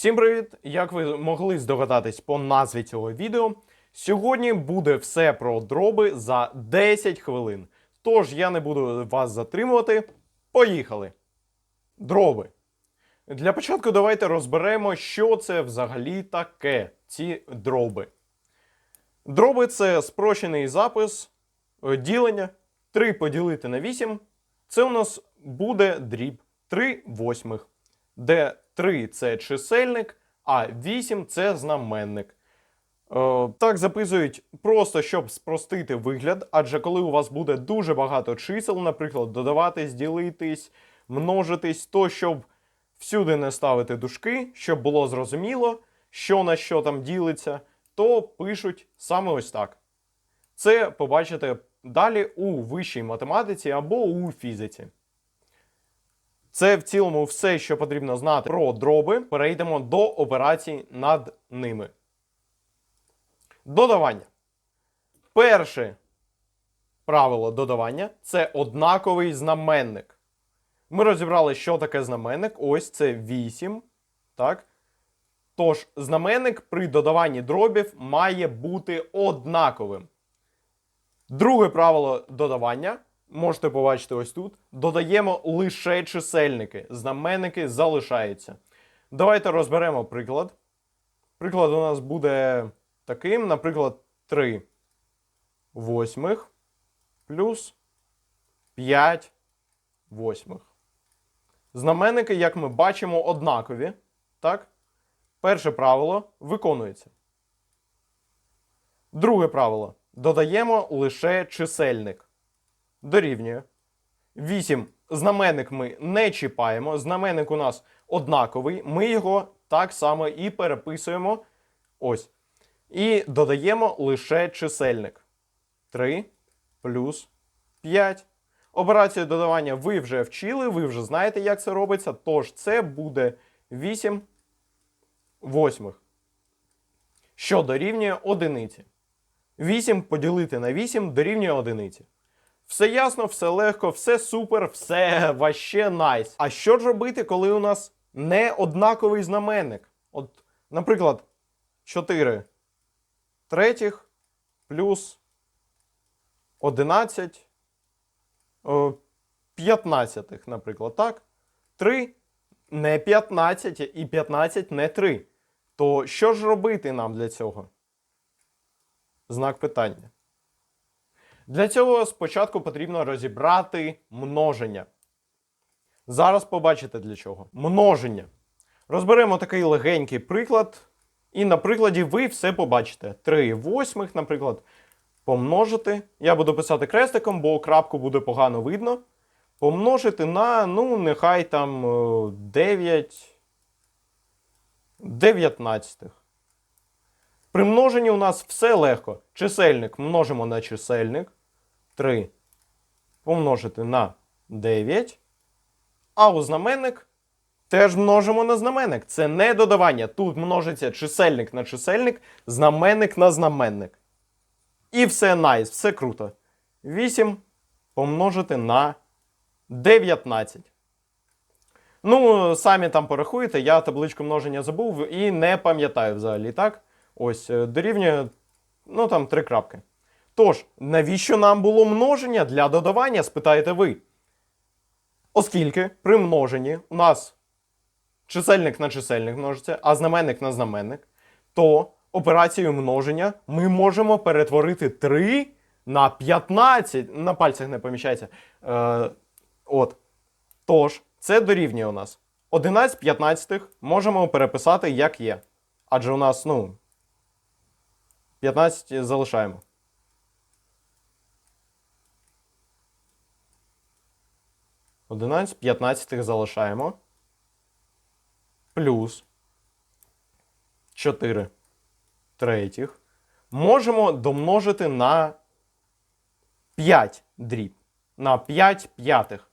Всім привіт! Як ви могли здогадатись по назві цього відео, сьогодні буде все про дроби за 10 хвилин. Тож я не буду вас затримувати. Поїхали! Дроби. Для початку давайте розберемо, що це взагалі таке, ці дроби. Дроби це спрощений запис е, ділення 3 поділити на 8. Це у нас буде дріб 3 восьмих, де 3 це чисельник, а 8 це знаменник. Е, так записують просто, щоб спростити вигляд, адже коли у вас буде дуже багато чисел, наприклад, додаватись, ділитись, множитись, то щоб всюди не ставити дужки, щоб було зрозуміло, що на що там ділиться, то пишуть саме ось так. Це побачите далі у вищій математиці або у фізиці. Це в цілому все, що потрібно знати про дроби. Перейдемо до операцій над ними. Додавання. Перше правило додавання це однаковий знаменник. Ми розібрали, що таке знаменник. Ось це 8. Так? Тож, знаменник при додаванні дробів має бути однаковим. Друге правило додавання. Можете побачити ось тут. Додаємо лише чисельники. Знаменники залишаються. Давайте розберемо приклад. Приклад у нас буде таким, наприклад, 3 восьмих плюс 5 восьмих. Знаменники, як ми бачимо, однакові. Так? Перше правило виконується. Друге правило. Додаємо лише чисельник. Дорівнює. 8. Знаменник ми не чіпаємо. Знаменник у нас однаковий. Ми його так само і переписуємо. Ось. І додаємо лише чисельник. 3 плюс 5. Операцію додавання ви вже вчили, ви вже знаєте, як це робиться. Тож це буде 8 восьмих. Що дорівнює одиниці. 8 поділити на 8 дорівнює одиниці. Все ясно, все легко, все супер, все ваще найс. А що ж робити, коли у нас не однаковий знаменник? От, наприклад, 4 третіх плюс 11 15, наприклад, так? 3 не 15 і 15 не 3. То що ж робити нам для цього? Знак питання. Для цього спочатку потрібно розібрати множення. Зараз побачите для чого. Множення. Розберемо такий легенький приклад. І на прикладі ви все побачите. 3 восьмих, наприклад, помножити. Я буду писати крестиком, бо крапку буде погано видно. Помножити на, ну, нехай там е, 9 19. При множенні у нас все легко. Чисельник множимо на чисельник. 3 помножити на 9. А у знаменник теж множимо на знаменник. Це не додавання. Тут множиться чисельник на чисельник, знаменник на знаменник. І все найс, все круто. 8 помножити на 19. Ну, самі там порахуєте, я табличку множення забув і не пам'ятаю взагалі, так? Ось, е, дорівнює, ну там три крапки. Тож, навіщо нам було множення для додавання, спитаєте ви? Оскільки при множенні у нас чисельник на чисельник множиться, а знаменник на знаменник, то операцією множення ми можемо перетворити 3 на 15. На пальцях не поміщається. Е, от. Тож, це дорівнює у нас. 11 15 можемо переписати як є. Адже у нас, ну, 15 залишаємо. Одинадцять п'ятнадцятих залишаємо. Плюс 4 третіх. Можемо домножити на 5 дріб. На 5 п'ятих.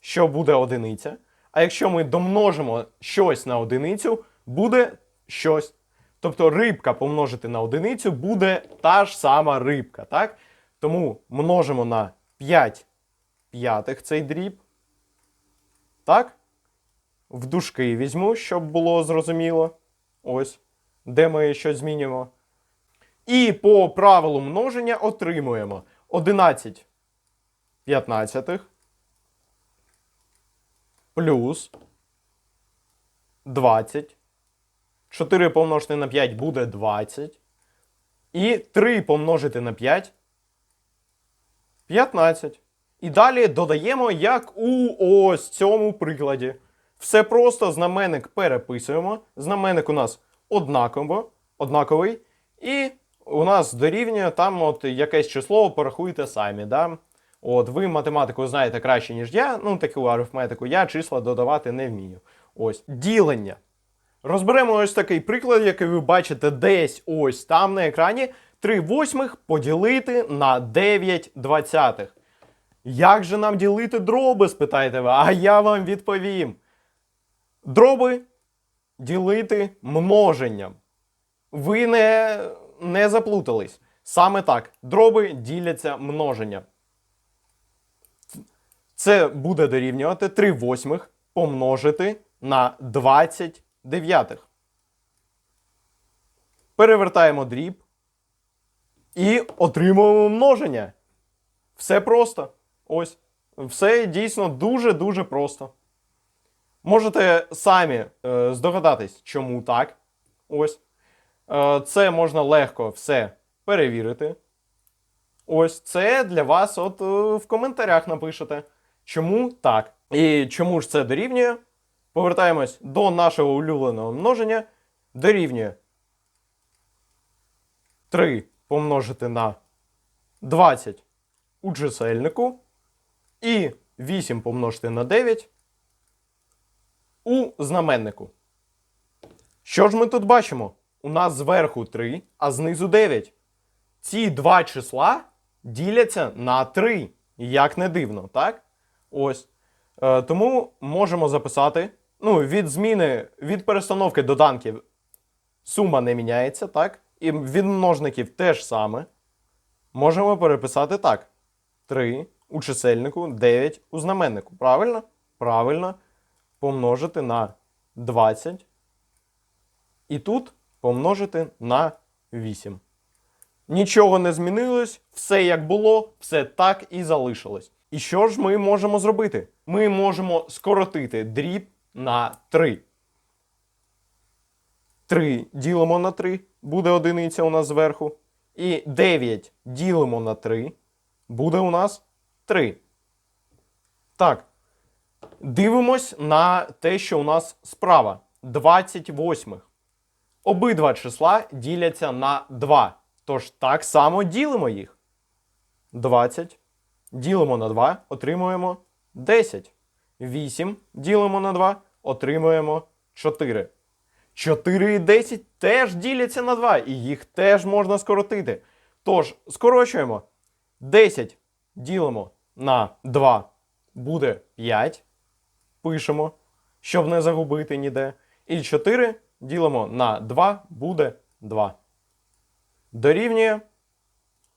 Що буде одиниця. А якщо ми домножимо щось на одиницю, буде щось. Тобто рибка помножити на одиницю буде та ж сама рибка. так? Тому множимо на 5 п'ятих цей дріб. Так? в дужки візьму, щоб було зрозуміло. Ось, де ми щось змінюємо. І по правилу множення отримуємо 11 п'ятнадцятих плюс 20. 4 помножити на 5 буде 20. І 3 помножити на 5 15. І далі додаємо, як у ось цьому прикладі. Все просто знаменник переписуємо. Знаменник у нас однаково, однаковий. І у нас дорівнює там от якесь число, порахуйте самі. Да? От ви математику знаєте краще, ніж я. Ну, таку арифметику, я числа додавати не вмію. Ось ділення. Розберемо ось такий приклад, який ви бачите десь ось там на екрані. 3 восьмих поділити на 9 двадцятих. Як же нам ділити дроби, спитаєте ви? А я вам відповім. Дроби ділити множенням. Ви не, не заплутались. Саме так. Дроби діляться множенням. Це буде дорівнювати 3 восьмих помножити на 20 дев'ятих. Перевертаємо дріб і отримуємо множення. Все просто. Ось. Все дійсно дуже-дуже просто. Можете самі е, здогадатись, чому так. Ось. Е, це можна легко все перевірити. Ось це для вас от е, в коментарях напишете, чому так. І чому ж це дорівнює? Повертаємось до нашого улюбленого множення. Дорівнює 3 помножити на 20 у чисельнику. І 8 помножити на 9 у знаменнику. Що ж ми тут бачимо? У нас зверху 3, а знизу 9. Ці два числа діляться на 3. Як не дивно, так? Ось. Е, тому можемо записати. Ну, від зміни, від перестановки доданків сума не міняється, так? І від множників теж саме. Можемо переписати так: 3 у чисельнику, 9 у знаменнику. Правильно? Правильно. Помножити на 20. І тут помножити на 8. Нічого не змінилось, все як було, все так і залишилось. І що ж ми можемо зробити? Ми можемо скоротити дріб на 3. 3 ділимо на 3, буде одиниця у нас зверху. І 9 ділимо на 3, буде у нас 3. Так. Дивимось на те, що у нас справа. 28. Обидва числа діляться на 2. Тож так само ділимо їх. 20. Ділимо на 2, отримуємо 10. 8 ділимо на 2, отримуємо 4. 4 і 10 теж діляться на 2, і їх теж можна скоротити. Тож, скорочуємо. 10 ділимо на 2, буде 5. Пишемо, щоб не загубити ніде. І 4 ділимо на 2, буде 2. Дорівнює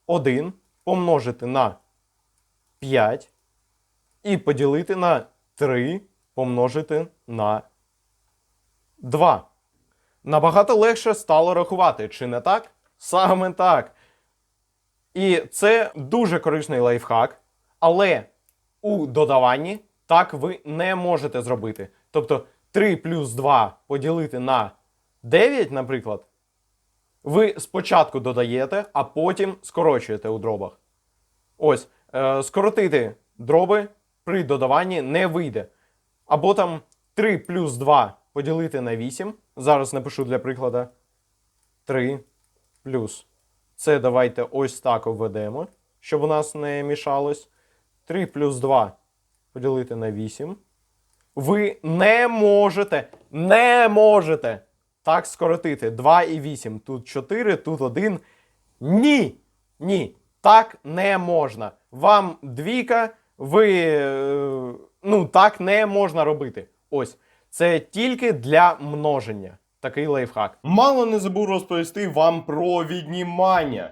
1 помножити на 5 і поділити на 3 помножити на 2. Набагато легше стало рахувати, чи не так? Саме так. І це дуже корисний лайфхак, але у додаванні так ви не можете зробити. Тобто 3 плюс 2 поділити на 9, наприклад, ви спочатку додаєте, а потім скорочуєте у дробах. Ось, е, скоротити дроби при додаванні не вийде. Або там 3 плюс 2 поділити на 8. Зараз напишу для прикладу. 3 плюс. Це давайте ось так обведемо, щоб у нас не мішалось. 3 плюс 2 поділити на 8. Ви не можете, не можете так скоротити 2 і 8. Тут 4, тут 1. Ні. Ні. Так не можна. Вам двійка, ви. е, Ну, так не можна робити. Ось. Це тільки для множення. Такий лайфхак. Мало не забув розповісти вам про віднімання.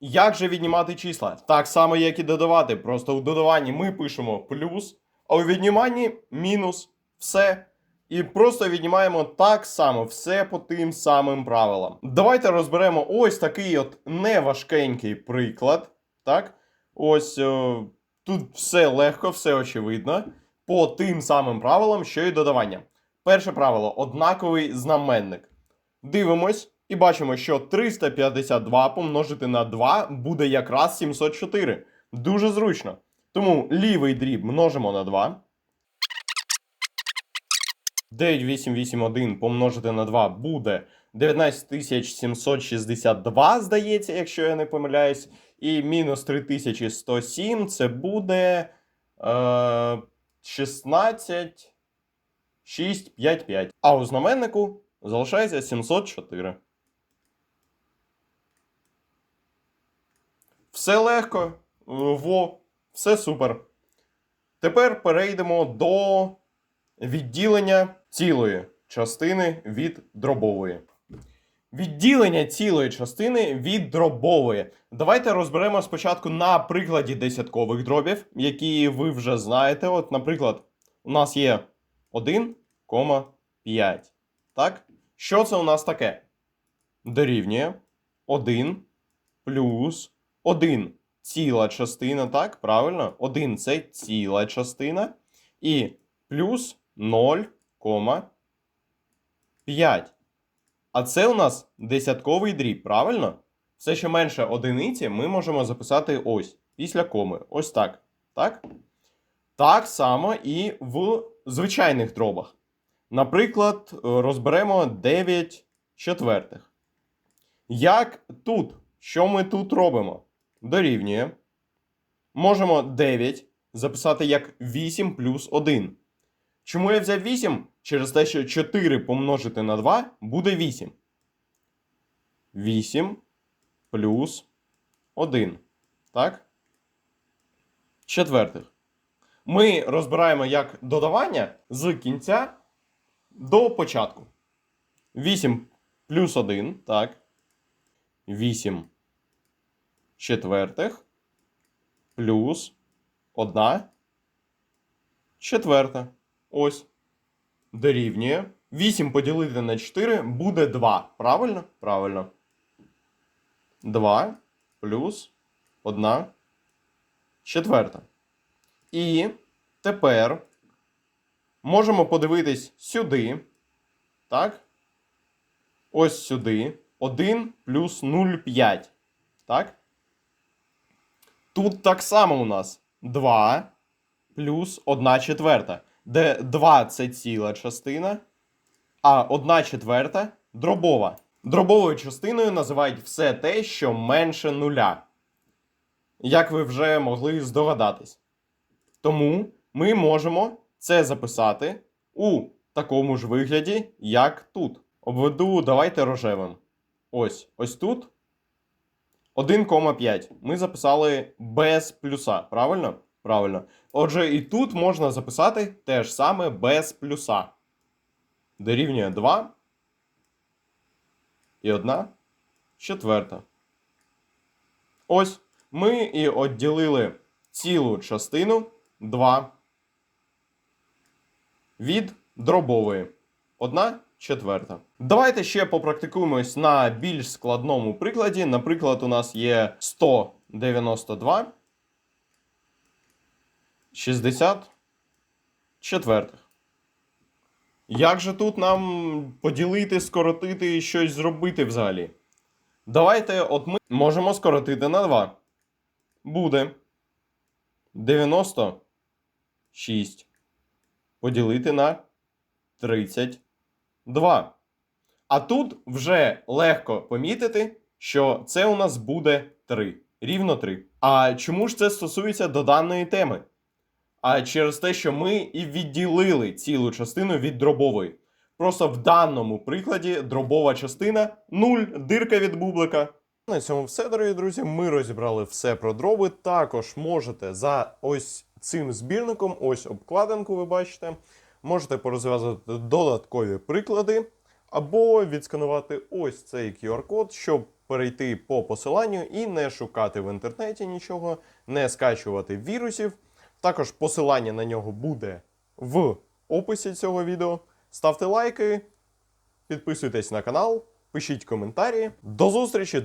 Як же віднімати числа? Так само, як і додавати. Просто у додаванні ми пишемо плюс, а у відніманні мінус. Все. І просто віднімаємо так само, все по тим самим правилам. Давайте розберемо ось такий от неважкенький приклад. Так? Ось о, тут все легко, все очевидно. По тим самим правилам, що і додавання. Перше правило однаковий знаменник. Дивимось і бачимо, що 352 помножити на 2 буде якраз 704. Дуже зручно. Тому лівий дріб множимо на 2. 9881 помножити на 2 буде 19762, здається, якщо я не помиляюсь. І мінус 3107 це буде е, 16 6, 5, 5. А у знаменнику залишається 704. Все легко. Е, Во, все супер. Тепер перейдемо до відділення цілої частини від дробової. Відділення цілої частини від дробової. Давайте розберемо спочатку на прикладі десяткових дробів, які ви вже знаєте. От, наприклад, у нас є 1,5. Так? Що це у нас таке? Дорівнює 1 плюс 1 ціла частина, так? Правильно? 1 це ціла частина. І плюс 0,5. А це у нас десятковий дріб, правильно? Все, що менше одиниці, ми можемо записати ось, після коми. Ось так. Так? Так само і в звичайних дробах. Наприклад, розберемо 9 четвертих. Як тут? Що ми тут робимо? Дорівнює. Можемо 9 записати як 8 плюс 1. Чому я взяв 8? Через те, що 4 помножити на 2 буде 8. 8 плюс 1. Так? Четвертих. Ми розбираємо як додавання з кінця до початку. 8 плюс 1. Так. 8 четвертих плюс 1 четверта. Ось. Дорівнює. 8 поділити на 4 буде 2. Правильно? Правильно. 2 плюс 1 четверта. І тепер можемо подивитись сюди. Так? Ось сюди. 1 плюс 0,5. Так? Тут так само у нас 2 плюс 1 четверта. Де 2 це ціла частина, а 1 четверта дробова. Дробовою частиною називають все те, що менше нуля. Як ви вже могли здогадатись. Тому ми можемо це записати у такому ж вигляді, як тут. Обведу, давайте рожевим. Ось ось тут 1,5. Ми записали без плюса, правильно? Правильно. Отже, і тут можна записати те ж саме без плюса. Дорівнює 2. І 1 четверта. Ось ми і відділили цілу частину 2 від дробової. 1 четверта. Давайте ще попрактикуємось на більш складному прикладі. Наприклад, у нас є 192 60 четвертих. Як же тут нам поділити, скоротити і щось зробити взагалі? Давайте от ми можемо скоротити на 2. Буде 96 поділити на 32. А тут вже легко помітити, що це у нас буде 3. Рівно 3. А чому ж це стосується до даної теми? А через те, що ми і відділили цілу частину від дробової. Просто в даному прикладі дробова частина 0, дирка від бублика. На цьому все, дорогі друзі. Ми розібрали все про дроби. Також можете за ось цим збірником, ось обкладинку, ви бачите, можете порозв'язати додаткові приклади, або відсканувати ось цей QR-код, щоб перейти по посиланню і не шукати в інтернеті нічого, не скачувати вірусів. Також посилання на нього буде в описі цього відео. Ставте лайки, підписуйтесь на канал, пишіть коментарі. До зустрічі!